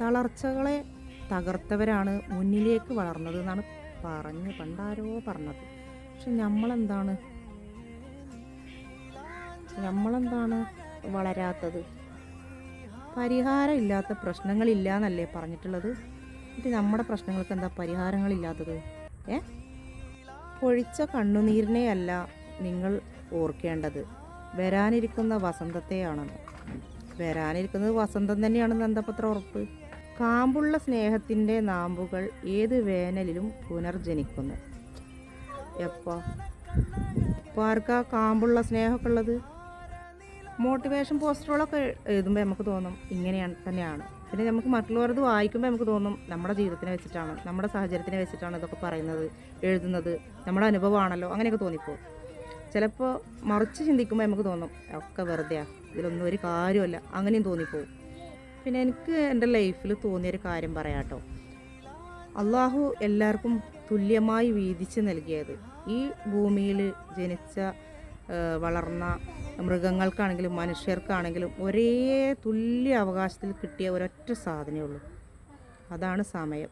തളർച്ചകളെ തകർത്തവരാണ് മുന്നിലേക്ക് വളർന്നത് എന്നാണ് പറഞ്ഞ് പണ്ടാരോ പറഞ്ഞത്. പക്ഷെ നമ്മളെന്താണ് നമ്മളെന്താണ് വളരാത്തത്? പരിഹാരം ഇല്ലാത്ത പ്രശ്നങ്ങളില്ല എന്നല്ലേ പറഞ്ഞിട്ടുള്ളത്? എന്നിട്ട് നമ്മുടെ പ്രശ്നങ്ങൾക്ക് എന്താ പരിഹാരങ്ങളില്ലാത്തത്? ഏ? പൊഴിച്ച കണ്ണുനീരിനെയല്ല നിങ്ങൾ ഓർക്കേണ്ടത്. വരാനിരിക്കുന്ന വസന്തത്തെയാണെന്ന്. വരാനിരിക്കുന്നത് വസന്തം തന്നെയാണെന്ന് എന്താ പത്ര ഉറപ്പ്? കാമ്പുള്ള സ്നേഹത്തിന്റെ നാമ്പുകൾ ഏത് വേനലിലും പുനർജനിക്കുന്നു? എപ്പോ? ഇപ്പോൾ ആർക്കാ കാമ്പുള്ള സ്നേഹമൊക്കെ ഉള്ളത്? മോട്ടിവേഷൻ പോസ്റ്ററുകളൊക്കെ എഴുതുമ്പോൾ നമുക്ക് തോന്നും ഇങ്ങനെയാണ് തന്നെയാണ്. പിന്നെ നമുക്ക് മറ്റുള്ളവരത് വായിക്കുമ്പോൾ നമുക്ക് തോന്നും നമ്മുടെ ജീവിതത്തിനെ വെച്ചിട്ടാണ് നമ്മുടെ സാഹചര്യത്തിനെ വെച്ചിട്ടാണ് ഇതൊക്കെ പറയുന്നത് എഴുതുന്നത് നമ്മുടെ അനുഭവമാണല്ലോ അങ്ങനെയൊക്കെ തോന്നിപ്പോകും ചിലപ്പോൾ മറിച്ച് ചിന്തിക്കുമ്പോൾ നമുക്ക് തോന്നും ഒക്കെ വെറുതെയാണ് ഇതിലൊന്നും ഒരു കാര്യമല്ല അങ്ങനെയും തോന്നിപ്പോവും. പിന്നെ എനിക്ക് എന്റെ ലൈഫിൽ തോന്നിയൊരു കാര്യം പറയാട്ടോ. അള്ളാഹു എല്ലാവർക്കും തുല്യമായി വീതിച്ച് നൽകിയത്. ഈ ഭൂമിയിൽ ജനിച്ച വളർന്ന മൃഗങ്ങൾക്കാണെങ്കിലും മനുഷ്യർക്കാണെങ്കിലും ഒരേ തുല്യ അവകാശത്തിൽ കിട്ടിയ ഒരൊറ്റ സാധനമേ ഉള്ളൂ. അതാണ് സമയം.